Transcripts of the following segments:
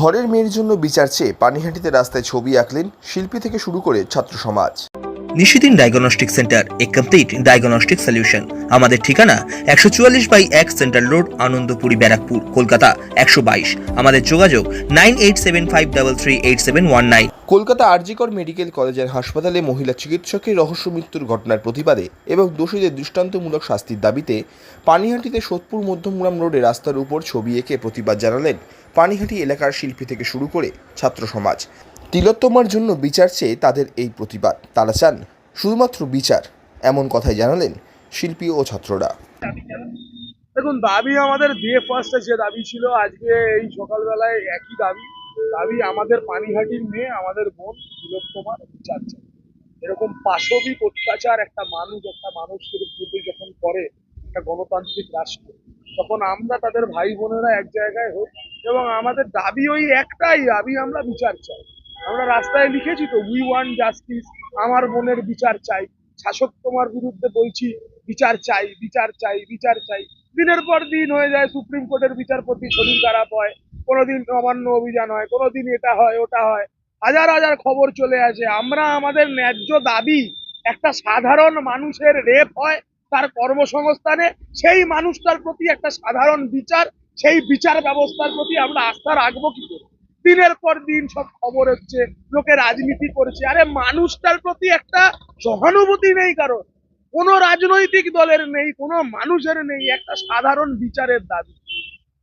ঘরের মেয়ের জন্য বিচার চেয়ে পানিহাটিতে রাস্তায় ছবি আঁকলেন শিল্পী থেকে শুরু করে ছাত্র সমাজ। নিশিদিন ডায়াগনস্টিক সেন্টার এ কমপ্লিট ডায়াগনস্টিক সলিউশন আমাদের ঠিকানা একশো চুয়াল্লিশ বাই এক সেন্ট্রাল রোড আনন্দপুরি ব্যারাকপুর কলকাতা একশো বাইশ। আমাদের যোগাযোগ nine eight seven five double three eight seven one nine. Kolkata R G Kar medical কলেজের হাসপাতালে মহিলা চিকিৎসকের রহস্য মৃত্যুর ঘটনার প্রতিবাদে এবং দোষীদের দৃষ্টান্তমূলক শাস্তির দাবিতে পানিহাটিতে সোদপুর মধ্যমগ্রাম রোডে রাস্তার উপর ছবি এঁকে প্রতিবাদ জানালেন পানিহাটি এলাকার শিল্পী থেকে শুরু করে ছাত্র সমাজ। তিলোত্তমার জন্য বিচার চেয়ে তাদের এই প্রতিবাদ। তারা চান শুধুমাত্র বিচার, এমন কথাই জানালেন শিল্পী ও ছাত্ররা। দেখুন, দাবি আমাদের বিয়ে ফার্স্টে যে দাবি ছিল, আজকে এই সকালবেলায় একই দাবি। দাবি আমাদের পানিহাটির মেয়ে, আমাদের বোন তিলোত্তমার বিচার চাই এরকম পাশবিক অত্যাচার একটা মানুষ, একটা মানুষের প্রতি যখন করে, একটা গণতান্ত্রিক রাষ্ট্র, তখন আমরা তাদের ভাই বোনেরা এক জায়গায় হই এবং আমাদের দাবি ওই একটাই দাবি আমরা বিচার চাই। আমরা রাস্তায় লিখেছি তো উই ওয়ান জাস্টিস আমার বোনের বিচার চাই, শাসক তোমার বিরুদ্ধে বলছি, বিচার চাই বিচার চাই বিচার চাই। দিনের পর দিন হয়ে যায়, সুপ্রিম কোর্টের বিচারপতি শরীর খারাপ হয় কোনোদিন নবান্ন অভিযান হয়, কোনোদিন এটা হয়, ওটা হয়। হাজার হাজার খবর চলে আসে। আমরা, আমাদের ন্যায্য দাবি, একটা সাধারণ মানুষের রেপ হয় তার কর্মসংস্থানে, সেই মানুষটার প্রতি একটা সাধারণ বিচার সেই বিচার ব্যবস্থার প্রতি আমরা আস্থা রাখব কি করে? দিনের পর দিন সব খবর হচ্ছে, লোকে রাজনীতি করছে। আরে মানুষটার প্রতি একটা সহানুভূতি নেই কারণ কোনো রাজনৈতিক দলের নেই, কোনো মানুষের নেই, একটা সাধারণ বিচারের দাবি।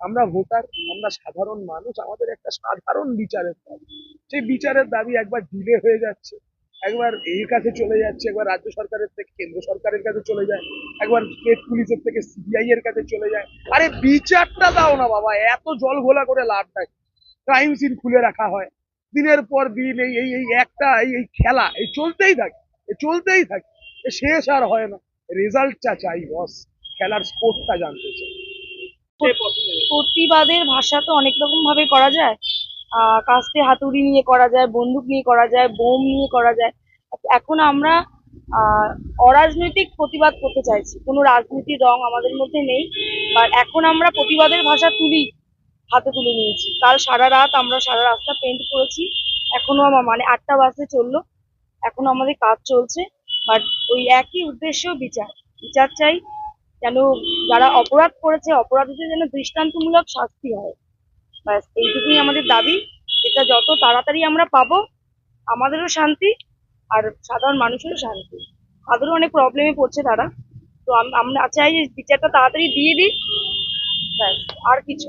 আমরা ভোটার, আমরা সাধারণ মানুষ, আমাদের একটা সাধারণ বিচারের দাবি। সেই বিচারের দাবি একবার ডিলে হয়ে যাচ্ছে। একবার এর কাছে চলে যাচ্ছে, একবার রাজ্য সরকারের থেকে, কেন্দ্র সরকারের কাছে চলে যায়, একবার স্টেট পুলিশের থেকে সিবিআই এর কাছে চলে যায়। আরে বিচারটা দাও না বাবা, এত জল ঘোলা করে লাভ নাই ক্রাইম সিন খুলে রাখা হয়। দিনের পর দিন এই এই এই একটা, এই এই খেলা এই চলতেই থাকে, এ চলতেই থাকে, এ শেষ আর হয় না। রেজাল্টটা চাই বস খেলার স্পোর্টটা জানতে চাই। প্রতিবাদের ভাষা তো অনেক রকম ভাবে করা যায়। কাস্তে হাতুড়ি নিয়ে করা যায়, বন্দুক নিয়ে করা যায়, বোম নিয়ে করা যায়। এখন আমরা অরাজনৈতিক প্রতিবাদ করতে চাইছি। কোনো রাজনীতির রং আমাদের মধ্যে নেই বা এখন আমরা প্রতিবাদের ভাষা তুলি, হাতে তুলে নিয়েছি। কাল সারা রাত আমরা সারা রাস্তা পেন্ট করেছি, এখনও আমার মানে আটটা বাসে চলল, এখনও আমাদের কাজ চলছে বাট ওই একই উদ্দেশ্য বিচার। বিচার চাই, যেন যারা অপরাধ করেছে, অপরাধীদের যেন দৃষ্টান্তমূলক শাস্তি হয়। ব্যাস, এইটুকুই আমাদের দাবি। এটা যত তাড়াতাড়ি আমরা পাবো, আমাদেরও শান্তি আর সাধারণ মানুষেরও শান্তি। তাদেরও অনেক প্রবলেমে পড়ছে তারা। তো আমরা চাই যে বিচারটা তাড়াতাড়ি দিয়ে দিই ব্যাস, আর কিছু